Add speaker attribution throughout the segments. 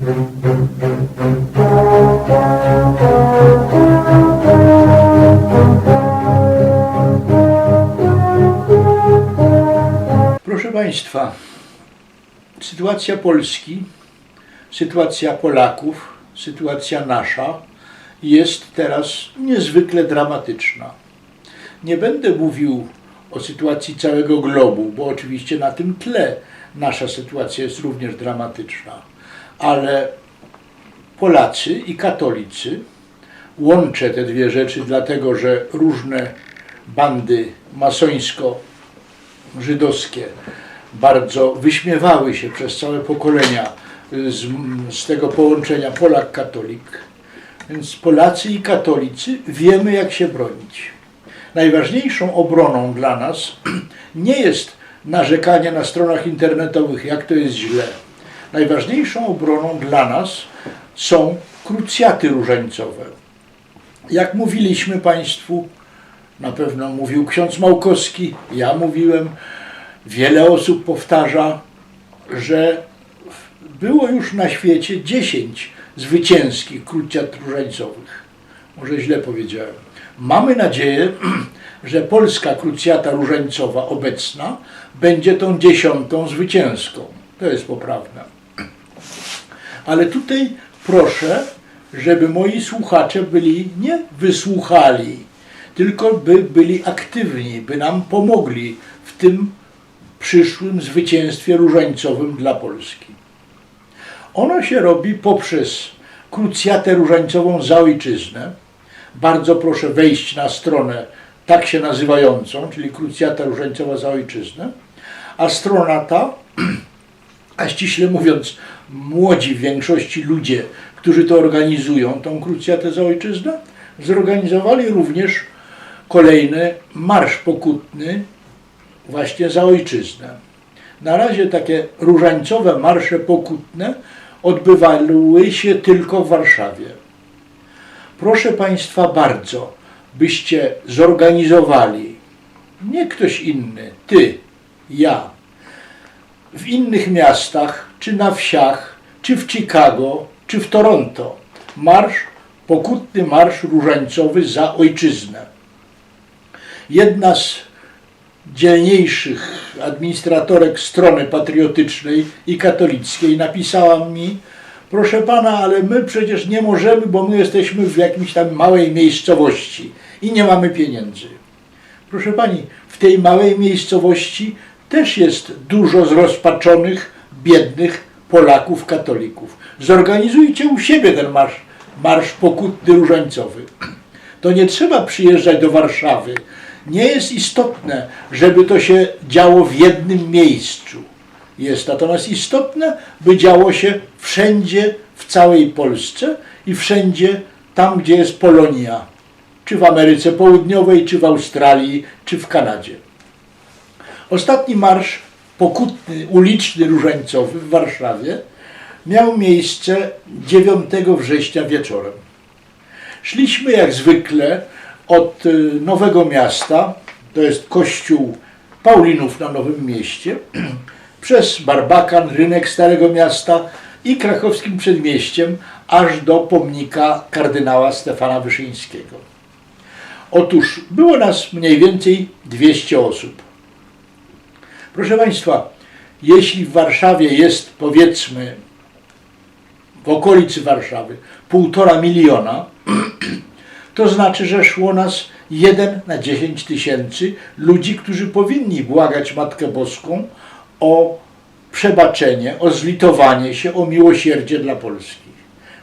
Speaker 1: Proszę Państwa, sytuacja Polski, sytuacja Polaków, sytuacja nasza jest teraz niezwykle dramatyczna. Nie będę mówił o sytuacji całego globu, bo oczywiście na tym tle nasza sytuacja jest również dramatyczna, ale Polacy i katolicy, łączę te dwie rzeczy, dlatego że różne bandy masońsko-żydowskie bardzo wyśmiewały się przez całe pokolenia z, z tego połączenia Polak-katolik. Więc Polacy i katolicy wiemy, jak się bronić. Najważniejszą obroną dla nas nie jest narzekanie na stronach internetowych, jak to jest źle. Najważniejszą obroną dla nas są krucjaty różańcowe. Jak mówiliśmy Państwu, na pewno mówił ksiądz Małkowski, ja mówiłem, wiele osób powtarza, że było już na świecie 10 zwycięskich krucjat różańcowych. Może źle powiedziałem. Mamy nadzieję, że polska krucjata różańcowa obecna będzie tą dziesiątą zwycięską. To jest poprawne. Ale tutaj proszę, żeby moi słuchacze byli nie wysłuchali, tylko by byli aktywni, by nam pomogli w tym przyszłym zwycięstwie różańcowym dla Polski. Ono się robi poprzez krucjatę różańcową za ojczyznę. Bardzo proszę wejść na stronę tak się nazywającą, czyli krucjata różańcowa za ojczyznę. A strona ta, a ściśle mówiąc, młodzi w większości ludzie, którzy to organizują, tą krucjatę za ojczyznę, zorganizowali również kolejny marsz pokutny właśnie za ojczyznę. Na razie takie różańcowe marsze pokutne odbywały się tylko w Warszawie. Proszę Państwa bardzo, byście zorganizowali, nie ktoś inny, Ty, ja, w innych miastach, czy na wsiach, czy w Chicago, czy w Toronto, marsz, pokutny marsz różańcowy za ojczyznę. Jedna z dzielniejszych administratorek strony patriotycznej i katolickiej napisała mi, proszę pana, ale my przecież nie możemy, bo my jesteśmy w jakimś tam małej miejscowości i nie mamy pieniędzy. Proszę pani, w tej małej miejscowości też jest dużo zrozpaczonych, biednych Polaków, katolików. Zorganizujcie u siebie ten marsz, marsz pokutny różańcowy. To nie trzeba przyjeżdżać do Warszawy. Nie jest istotne, żeby to się działo w jednym miejscu. Jest natomiast istotne, by działo się wszędzie w całej Polsce i wszędzie tam, gdzie jest Polonia, czy w Ameryce Południowej, czy w Australii, czy w Kanadzie. Ostatni marsz pokutny, uliczny, różańcowy w Warszawie miał miejsce 9 września wieczorem. Szliśmy jak zwykle od y, Nowego Miasta, to jest kościół Paulinów na Nowym Mieście, przez Barbakan, rynek Starego Miasta i krakowskim przedmieściem, aż do pomnika kardynała Stefana Wyszyńskiego. Otóż było nas mniej więcej 200 osób. Proszę Państwa, jeśli w Warszawie jest powiedzmy w okolicy Warszawy półtora miliona, to znaczy, że szło nas 1 na 10 tysięcy ludzi, którzy powinni błagać Matkę Boską o przebaczenie, o zlitowanie się, o miłosierdzie dla Polski.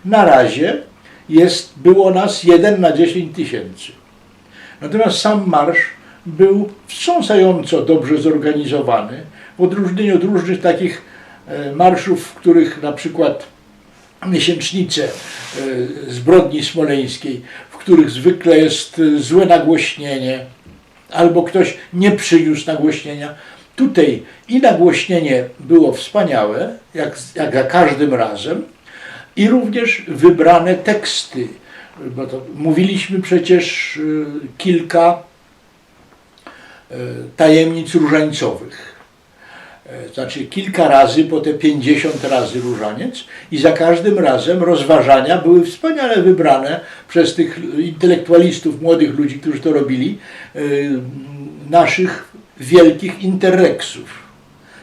Speaker 1: Na razie jest, było nas 1 na 10 tysięcy. Natomiast sam marsz był wstrząsająco dobrze zorganizowany, w odróżnieniu od różnych takich e, marszów, w których na przykład miesięcznice e, zbrodni smoleńskiej, w których zwykle jest e, złe nagłośnienie, albo ktoś nie przyniósł nagłośnienia. Tutaj i nagłośnienie było wspaniałe, jak, jak za każdym razem, i również wybrane teksty, bo to mówiliśmy przecież kilka tajemnic różańcowych. E, Znaczy kilka razy, po te 50 razy różaniec i za każdym razem rozważania były wspaniale wybrane przez tych intelektualistów, młodych ludzi, którzy to robili, e, naszych wielkich interreksów.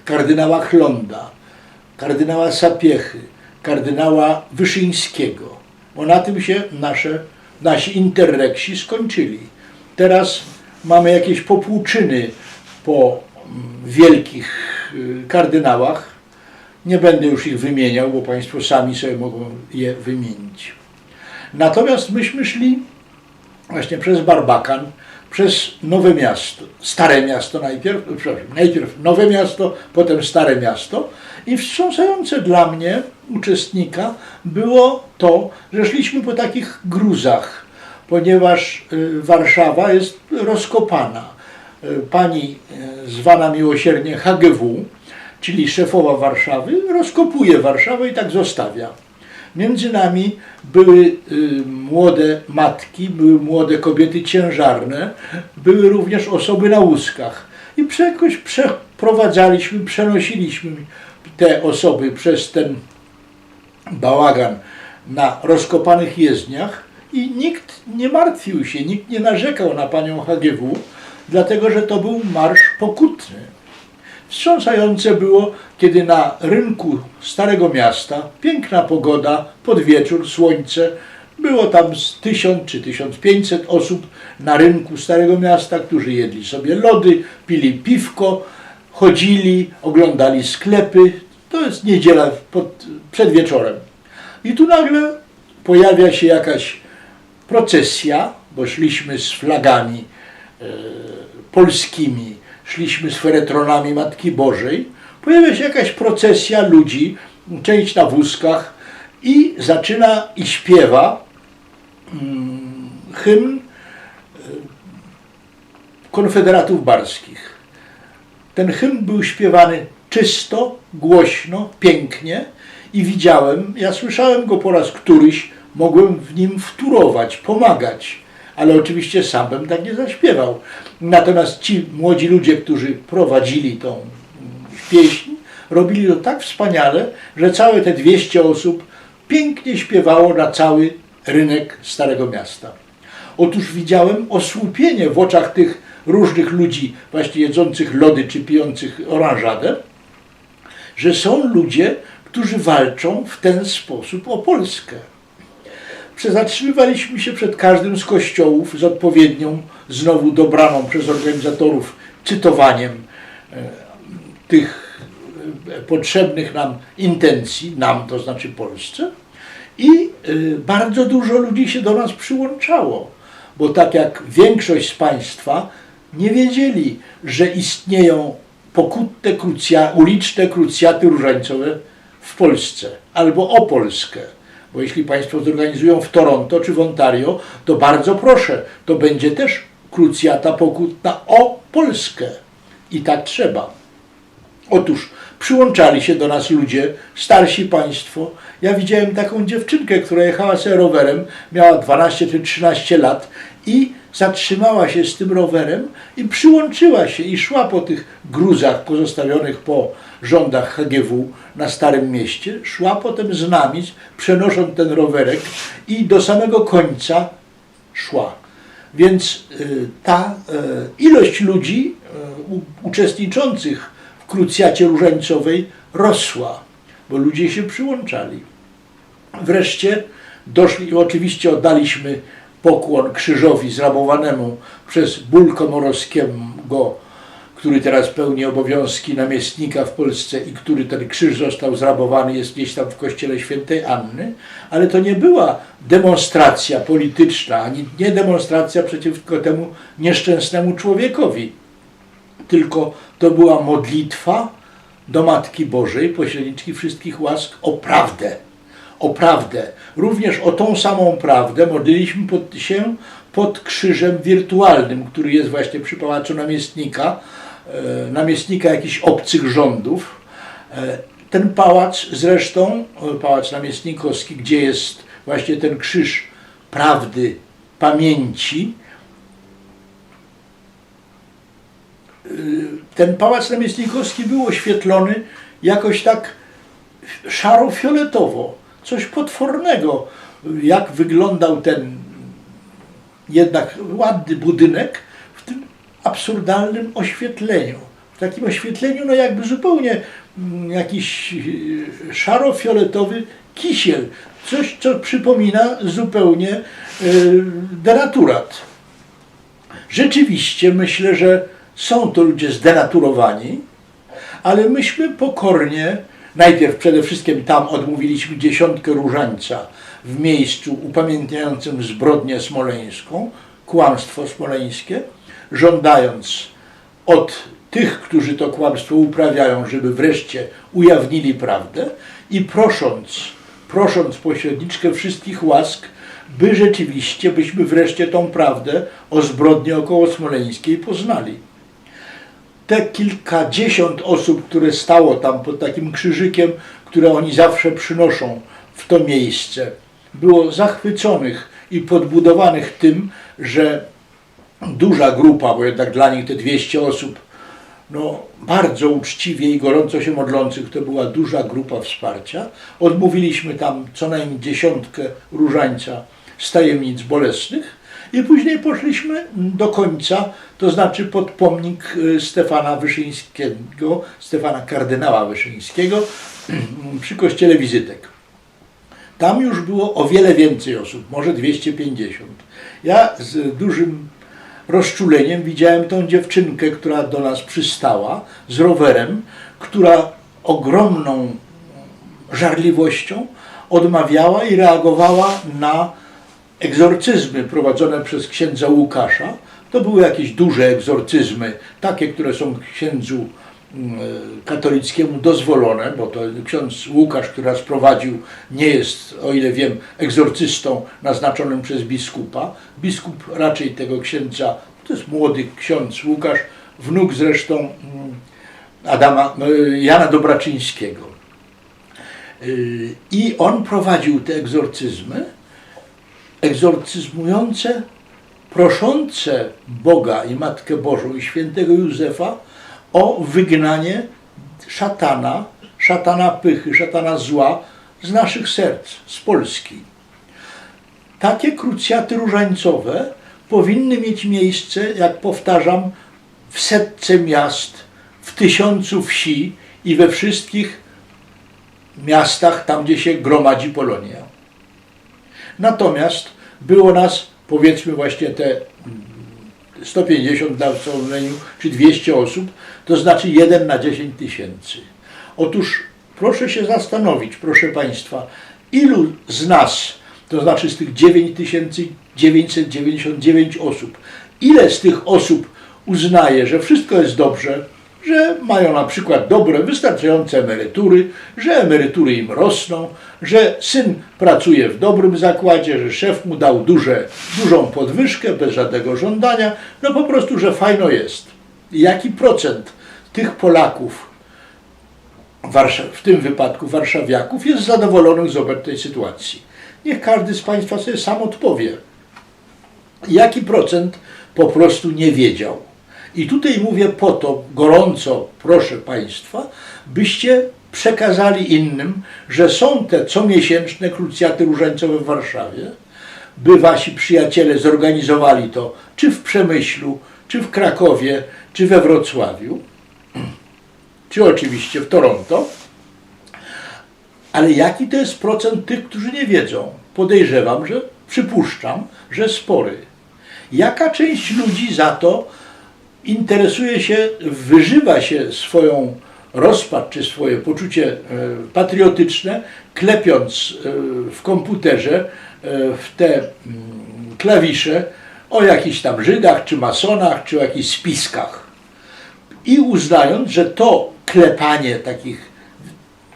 Speaker 1: Kardynała Chlonda, kardynała Sapiechy, kardynała Wyszyńskiego. Bo na tym się nasze, nasi interreksi skończyli. Teraz mamy jakieś popłuczyny po mm, wielkich y, kardynałach. Nie będę już ich wymieniał, bo Państwo sami sobie mogą je wymienić. Natomiast myśmy szli właśnie przez Barbakan, przez Nowe Miasto, Stare Miasto najpierw, przepraszam, najpierw Nowe Miasto, potem Stare Miasto i wstrząsające dla mnie, uczestnika, było to, że szliśmy po takich gruzach, ponieważ y, Warszawa jest rozkopana. Y, Pani y, zwana miłosiernie HGW, czyli szefowa Warszawy, rozkopuje Warszawę i tak zostawia. Między nami były młode matki, były młode kobiety ciężarne, były również osoby na wózkach. I jakoś przeprowadzaliśmy, przenosiliśmy te osoby przez ten bałagan na rozkopanych jezdniach i nikt nie martwił się, nikt nie narzekał na panią HGW, dlatego że to był marsz pokutny. Wstrząsające było, kiedy na rynku Starego Miasta, piękna pogoda, pod wieczór, słońce, było tam z 1000 czy 1500 osób na rynku Starego Miasta, którzy jedli sobie lody, pili piwko, chodzili, oglądali sklepy. To jest niedziela pod, przed wieczorem. I tu nagle pojawia się jakaś procesja, bo szliśmy z flagami e, polskimi, szliśmy z feretronami Matki Bożej, pojawia się jakaś procesja ludzi, część na wózkach i zaczyna i śpiewa mm, hymn e, konfederatów barskich. Ten hymn był śpiewany czysto, głośno, pięknie i widziałem, ja słyszałem go po raz któryś, mogłem w nim wtórować, pomagać, ale oczywiście sam bym tak nie zaśpiewał. Natomiast ci młodzi ludzie, którzy prowadzili tą pieśń, robili to tak wspaniale, że całe te 200 osób pięknie śpiewało na cały rynek Starego Miasta. Otóż widziałem osłupienie w oczach tych różnych ludzi, właśnie jedzących lody czy pijących oranżadę, że są ludzie, którzy walczą w ten sposób o Polskę. Zatrzymywaliśmy się przed każdym z kościołów z odpowiednią, znowu dobraną przez organizatorów cytowaniem e, tych e, potrzebnych nam intencji, nam to znaczy Polsce, i e, bardzo dużo ludzi się do nas przyłączało, bo tak jak większość z Państwa nie wiedzieli, że istnieją pokutne krucja, uliczne krucjaty różańcowe w Polsce albo o Polskę. Bo jeśli Państwo zorganizują w Toronto czy w Ontario, to bardzo proszę, to będzie też krucjata pokutna o Polskę. I tak trzeba. Otóż przyłączali się do nas ludzie, starsi państwo. Ja widziałem taką dziewczynkę, która jechała sobie rowerem, miała 12 czy 13 lat i zatrzymała się z tym rowerem i przyłączyła się i szła po tych gruzach pozostawionych po rządach HGW na Starym Mieście, szła potem z nami, przenosząc ten rowerek i do samego końca szła. Więc y, ta y, ilość ludzi y, uczestniczących w krucjacie różańcowej rosła, bo ludzie się przyłączali. Wreszcie doszli oczywiście oddaliśmy pokłon krzyżowi zrabowanemu przez ból Komorowskiego, który teraz pełni obowiązki namiestnika w Polsce i który ten krzyż został zrabowany, jest gdzieś tam w kościele świętej Anny, ale to nie była demonstracja polityczna, ani nie demonstracja przeciwko temu nieszczęsnemu człowiekowi, tylko to była modlitwa do Matki Bożej, pośredniczki wszystkich łask, o prawdę. O prawdę. Również o tą samą prawdę modliliśmy pod, się pod krzyżem wirtualnym, który jest właśnie przy Pałacu Namiestnika, namiestnika jakichś obcych rządów. E, ten pałac zresztą, e, Pałac Namiestnikowski, gdzie jest właśnie ten krzyż prawdy, pamięci, ten pałac namiestnikowski był oświetlony jakoś tak szaro-fioletowo, coś potwornego, jak wyglądał ten jednak ładny budynek absurdalnym oświetleniu. W takim oświetleniu, no jakby zupełnie mm, jakiś e, szaro-fioletowy kisiel. Coś, co przypomina zupełnie e, denaturat. Rzeczywiście myślę, że są to ludzie zdenaturowani, ale myśmy pokornie, najpierw przede wszystkim tam odmówiliśmy dziesiątkę różańca w miejscu upamiętniającym zbrodnię smoleńską, kłamstwo smoleńskie, żądając od tych, którzy to kłamstwo uprawiają, żeby wreszcie ujawnili prawdę i prosząc, prosząc pośredniczkę wszystkich łask, by rzeczywiście, byśmy wreszcie tą prawdę o zbrodni około smoleńskiej poznali. Te kilkadziesiąt osób, które stało tam pod takim krzyżykiem, które oni zawsze przynoszą w to miejsce, było zachwyconych i podbudowanych tym, że duża grupa, bo jednak dla nich te 200 osób, no bardzo uczciwie i gorąco się modlących, to była duża grupa wsparcia. Odmówiliśmy tam co najmniej dziesiątkę różańca z tajemnic bolesnych i później poszliśmy do końca, to znaczy pod pomnik y, Stefana Wyszyńskiego, Stefana kardynała Wyszyńskiego przy kościele Wizytek. Tam już było o wiele więcej osób, może 250. Ja z dużym rozczuleniem widziałem tą dziewczynkę, która do nas przystała z rowerem, która ogromną żarliwością odmawiała i reagowała na egzorcyzmy prowadzone przez księdza Łukasza. To były jakieś duże egzorcyzmy, takie, które są księdzu katolickiemu dozwolone, bo to ksiądz Łukasz, który nas prowadził, nie jest, o ile wiem, egzorcystą naznaczonym przez biskupa. Biskup raczej tego księdza, to jest młody ksiądz Łukasz, wnuk zresztą mm, Adama, no, Jana Dobraczyńskiego. Yy, I on prowadził te egzorcyzmy, egzorcyzmujące, proszące Boga i Matkę Bożą i świętego Józefa o wygnanie szatana, szatana pychy, szatana zła z naszych serc, z Polski. Takie krucjaty różańcowe powinny mieć miejsce, jak powtarzam, w setce miast, w tysiącu wsi i we wszystkich miastach, tam gdzie się gromadzi Polonia. Natomiast było nas, powiedzmy właśnie te 150 na wstąpieniu, czy 200 osób, to znaczy 1 na 10 tysięcy. Otóż proszę się zastanowić, proszę Państwa, ilu z nas, to znaczy z tych 9999 osób, ile z tych osób uznaje, że wszystko jest dobrze, że mają na przykład dobre, wystarczające emerytury, że emerytury im rosną, że syn pracuje w dobrym zakładzie, że szef mu dał duże, dużą podwyżkę bez żadnego żądania, no po prostu, że fajno jest. Jaki procent tych Polaków, w tym wypadku warszawiaków, jest zadowolonych z obecnej sytuacji? Niech każdy z Państwa sobie sam odpowie. Jaki procent po prostu nie wiedział? I tutaj mówię po to, gorąco proszę Państwa, byście przekazali innym, że są te comiesięczne krucjaty różańcowe w Warszawie, by wasi przyjaciele zorganizowali to, czy w Przemyślu, czy w Krakowie, czy we Wrocławiu, czy oczywiście w Toronto. Ale jaki to jest procent tych, którzy nie wiedzą? Podejrzewam, że przypuszczam, że spory. Jaka część ludzi za to interesuje się, wyżywa się swoją rozpacz czy swoje poczucie e, patriotyczne, klepiąc e, w komputerze e, w te mm, klawisze o jakichś tam Żydach, czy masonach, czy o jakichś spiskach. I uznając, że to klepanie takich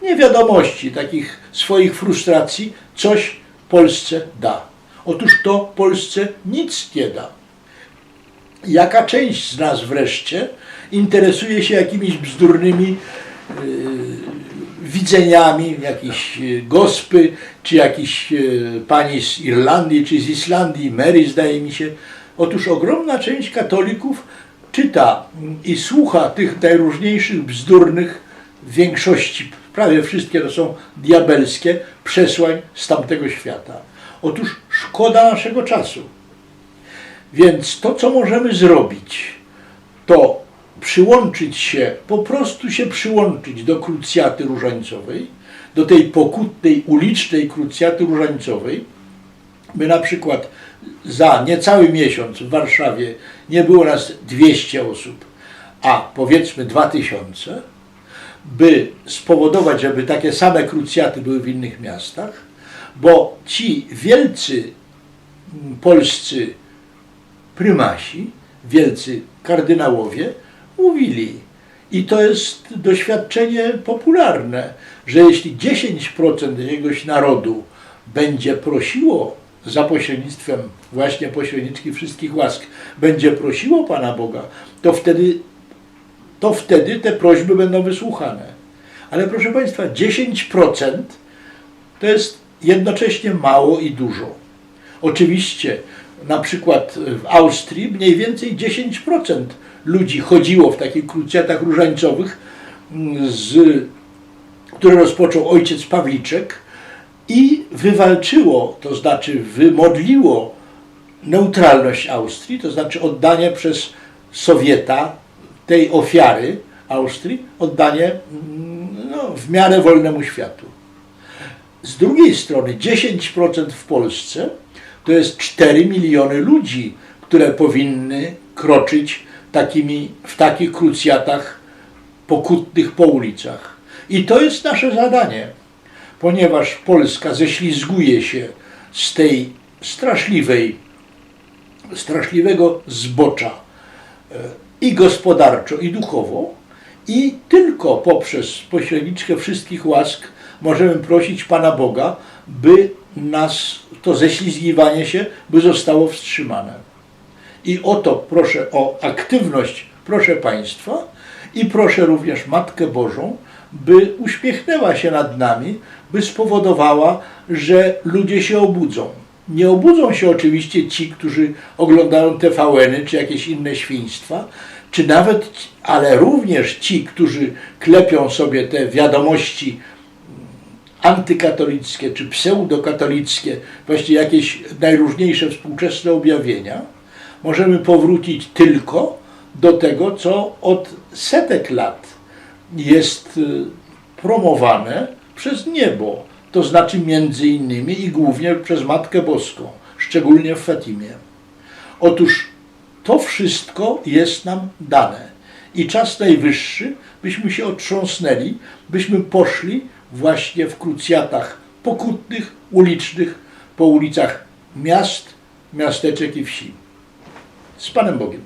Speaker 1: niewiadomości, takich swoich frustracji, coś Polsce da. Otóż to Polsce nic nie da jaka część z nas wreszcie interesuje się jakimiś bzdurnymi yy, widzeniami, jakiejś e, gospy, czy jakiś yy, pani z Irlandii, czy z Islandii, Mary zdaje mi się. Otóż ogromna część katolików czyta i słucha tych najróżniejszych bzdurnych, w większości, prawie wszystkie to są diabelskie, przesłań z tamtego świata. Otóż szkoda naszego czasu. Więc to, co możemy zrobić, to przyłączyć się, po prostu się przyłączyć do krucjaty różańcowej, do tej pokutnej, ulicznej krucjaty różańcowej, by na przykład za niecały miesiąc w Warszawie nie było nas 200 osób, a powiedzmy 2000, by spowodować, żeby takie same krucjaty były w innych miastach, bo ci wielcy mm, polscy prymasi, wielcy kardynałowie mówili, i to jest doświadczenie popularne, że jeśli 10% jakiegoś narodu będzie prosiło za pośrednictwem właśnie pośredniczki wszystkich łask, będzie prosiło Pana Boga, to wtedy, to wtedy te prośby będą wysłuchane. Ale proszę Państwa, 10% to jest jednocześnie mało i dużo. Oczywiście, na przykład w Austrii mniej więcej 10% ludzi chodziło w takich krucjatach różańcowych, mm, z, które rozpoczął ojciec Pawliczek i wywalczyło, to znaczy wymodliło neutralność Austrii, to znaczy oddanie przez Sowieta tej ofiary Austrii, oddanie mm, no, w miarę wolnemu światu. Z drugiej strony 10% w Polsce to jest 4 miliony ludzi, które powinny kroczyć takimi, w takich krucjatach pokutnych po ulicach. I to jest nasze zadanie, ponieważ Polska ześlizguje się z tej straszliwej, straszliwego zbocza e, i gospodarczo, i duchowo, i tylko poprzez pośredniczkę wszystkich łask możemy prosić Pana Boga, by nas to ześlizgiwanie się by zostało wstrzymane. I o to proszę o aktywność, proszę Państwa, i proszę również Matkę Bożą, by uśmiechnęła się nad nami, by spowodowała, że ludzie się obudzą. Nie obudzą się oczywiście ci, którzy oglądają TVN-y czy jakieś inne świństwa, czy nawet, ale również ci, którzy klepią sobie te wiadomości antykatolickie czy pseudokatolickie, właściwie jakieś najróżniejsze współczesne objawienia, możemy powrócić tylko do tego, co od setek lat jest y, promowane przez niebo, to znaczy między innymi i głównie przez Matkę Boską, szczególnie w Fatimie. Otóż to wszystko jest nam dane i czas najwyższy, byśmy się otrząsnęli, byśmy poszli właśnie w krucjatach pokutnych, ulicznych, po ulicach miast, miasteczek i wsi. Z Panem Bogiem.